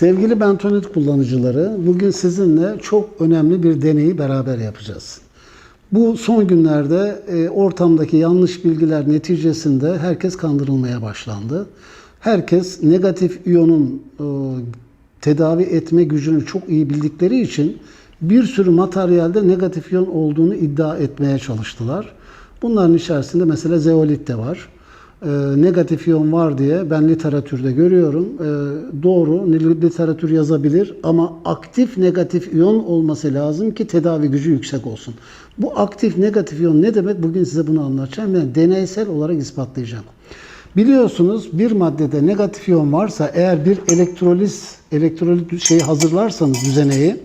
Sevgili bentonit kullanıcıları, bugün sizinle çok önemli bir deneyi beraber yapacağız. Bu son günlerde e, ortamdaki yanlış bilgiler neticesinde herkes kandırılmaya başlandı. Herkes negatif iyonun e, tedavi etme gücünü çok iyi bildikleri için bir sürü materyalde negatif iyon olduğunu iddia etmeye çalıştılar. Bunların içerisinde mesela zeolit de var e, negatif iyon var diye ben literatürde görüyorum. E, doğru literatür yazabilir ama aktif negatif iyon olması lazım ki tedavi gücü yüksek olsun. Bu aktif negatif iyon ne demek? Bugün size bunu anlatacağım. Yani deneysel olarak ispatlayacağım. Biliyorsunuz bir maddede negatif iyon varsa eğer bir elektroliz elektrolit şeyi hazırlarsanız düzeneyi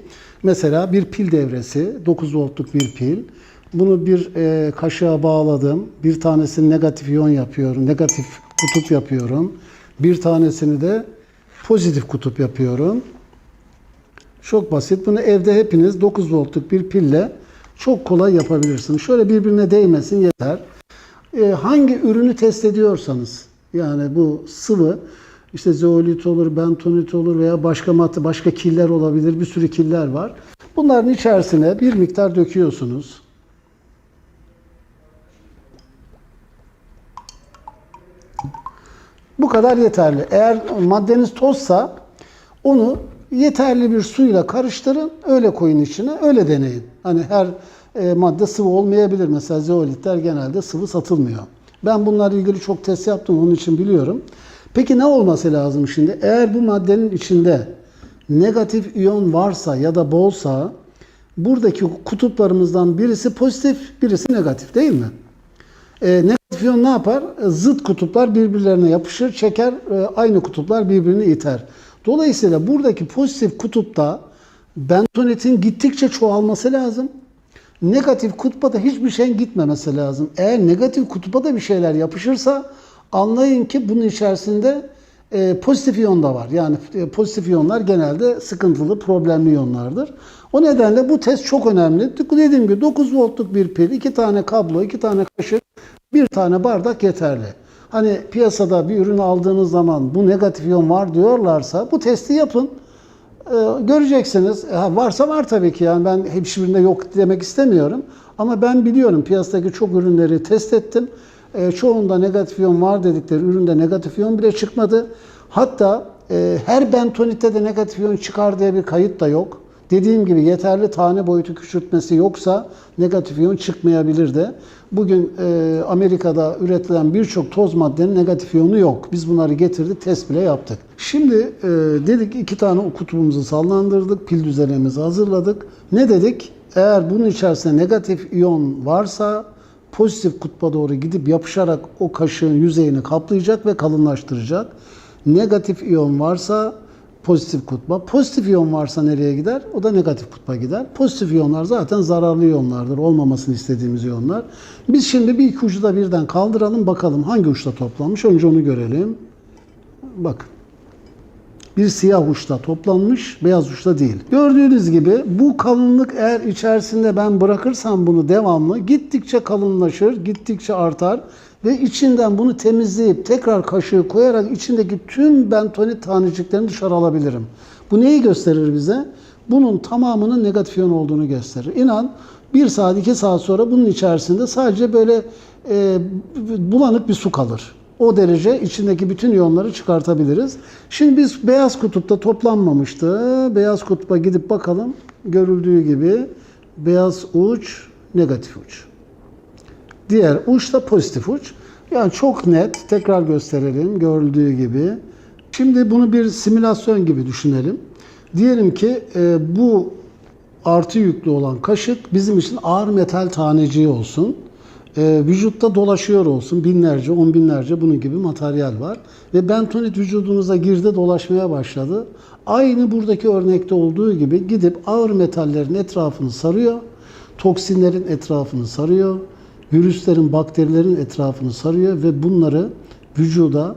mesela bir pil devresi 9 voltluk bir pil bunu bir e, kaşığa bağladım. Bir tanesini negatif iyon yapıyorum. Negatif kutup yapıyorum. Bir tanesini de pozitif kutup yapıyorum. Çok basit. Bunu evde hepiniz 9 voltluk bir pille çok kolay yapabilirsiniz. Şöyle birbirine değmesin yeter. E, hangi ürünü test ediyorsanız yani bu sıvı işte zeolit olur, bentonit olur veya başka madde, başka killer olabilir. Bir sürü killer var. Bunların içerisine bir miktar döküyorsunuz. Bu kadar yeterli. Eğer maddeniz tozsa onu yeterli bir suyla karıştırın, öyle koyun içine, öyle deneyin. Hani her e, madde sıvı olmayabilir. Mesela zeolitler genelde sıvı satılmıyor. Ben bunlarla ilgili çok test yaptım, onun için biliyorum. Peki ne olması lazım şimdi? Eğer bu maddenin içinde negatif iyon varsa ya da bolsa buradaki kutuplarımızdan birisi pozitif, birisi negatif değil mi? E, negatif iyon ne yapar? E, zıt kutuplar birbirlerine yapışır, çeker, e, aynı kutuplar birbirini iter. Dolayısıyla buradaki pozitif kutupta bentonitin gittikçe çoğalması lazım. Negatif kutba da hiçbir şeyin gitmemesi lazım. Eğer negatif kutba da bir şeyler yapışırsa anlayın ki bunun içerisinde e, pozitif iyon da var. Yani pozitif iyonlar genelde sıkıntılı, problemli iyonlardır. O nedenle bu test çok önemli. Dediğim gibi 9 voltluk bir pil, 2 tane kablo, 2 tane kaşık, bir tane bardak yeterli. Hani piyasada bir ürün aldığınız zaman bu negatif iyon var diyorlarsa bu testi yapın. Ee, göreceksiniz. Ha, varsa var tabii ki yani ben hiçbirinde yok demek istemiyorum. Ama ben biliyorum piyasadaki çok ürünleri test ettim. Ee, çoğunda negatif iyon var dedikleri üründe negatif iyon bile çıkmadı. Hatta e, her bentonitte de negatif iyon çıkar diye bir kayıt da yok. Dediğim gibi yeterli tane boyutu küçültmesi yoksa negatif iyon çıkmayabilir de. Bugün e, Amerika'da üretilen birçok toz maddenin negatif iyonu yok. Biz bunları getirdik, test bile yaptık. Şimdi e, dedik iki tane kutubumuzu sallandırdık, pil düzenimizi hazırladık. Ne dedik? Eğer bunun içerisinde negatif iyon varsa pozitif kutba doğru gidip yapışarak o kaşığın yüzeyini kaplayacak ve kalınlaştıracak. Negatif iyon varsa pozitif kutba. Pozitif iyon varsa nereye gider? O da negatif kutba gider. Pozitif iyonlar zaten zararlı iyonlardır. Olmamasını istediğimiz iyonlar. Biz şimdi bir iki ucu da birden kaldıralım bakalım hangi uçta toplanmış. Önce onu görelim. Bakın. Bir siyah uçta toplanmış, beyaz uçta değil. Gördüğünüz gibi bu kalınlık eğer içerisinde ben bırakırsam bunu devamlı gittikçe kalınlaşır, gittikçe artar ve içinden bunu temizleyip tekrar kaşığı koyarak içindeki tüm bentonit taneciklerini dışarı alabilirim. Bu neyi gösterir bize? Bunun tamamının negatif iyon olduğunu gösterir. İnan bir saat iki saat sonra bunun içerisinde sadece böyle e, bulanık bir su kalır. O derece içindeki bütün iyonları çıkartabiliriz. Şimdi biz beyaz kutupta toplanmamıştı. Beyaz kutba gidip bakalım. Görüldüğü gibi beyaz uç, negatif uç. Diğer uç da pozitif uç. Yani çok net. Tekrar gösterelim. Görüldüğü gibi. Şimdi bunu bir simülasyon gibi düşünelim. Diyelim ki e, bu artı yüklü olan kaşık bizim için ağır metal taneciği olsun. E, vücutta dolaşıyor olsun. Binlerce, on binlerce bunun gibi materyal var. Ve bentonit vücudunuza girdi, dolaşmaya başladı. Aynı buradaki örnekte olduğu gibi gidip ağır metallerin etrafını sarıyor. Toksinlerin etrafını sarıyor virüslerin, bakterilerin etrafını sarıyor ve bunları vücuda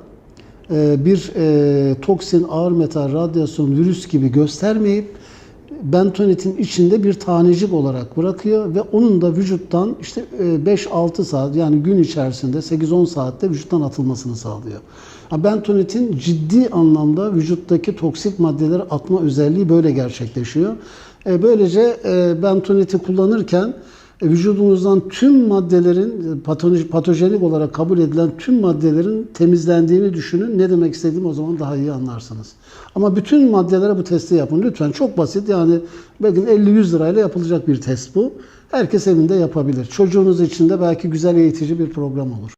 e, bir e, toksin, ağır metal, radyasyon, virüs gibi göstermeyip bentonitin içinde bir tanecik olarak bırakıyor ve onun da vücuttan işte e, 5-6 saat yani gün içerisinde 8-10 saatte vücuttan atılmasını sağlıyor. Bentonitin ciddi anlamda vücuttaki toksik maddeleri atma özelliği böyle gerçekleşiyor. E, Böylece e, bentoniti kullanırken e, vücudunuzdan tüm maddelerin e, patojenik olarak kabul edilen tüm maddelerin temizlendiğini düşünün. Ne demek istediğimi o zaman daha iyi anlarsınız. Ama bütün maddelere bu testi yapın lütfen. Çok basit yani belki 50-100 lirayla yapılacak bir test bu. Herkes evinde yapabilir. Çocuğunuz için de belki güzel eğitici bir program olur.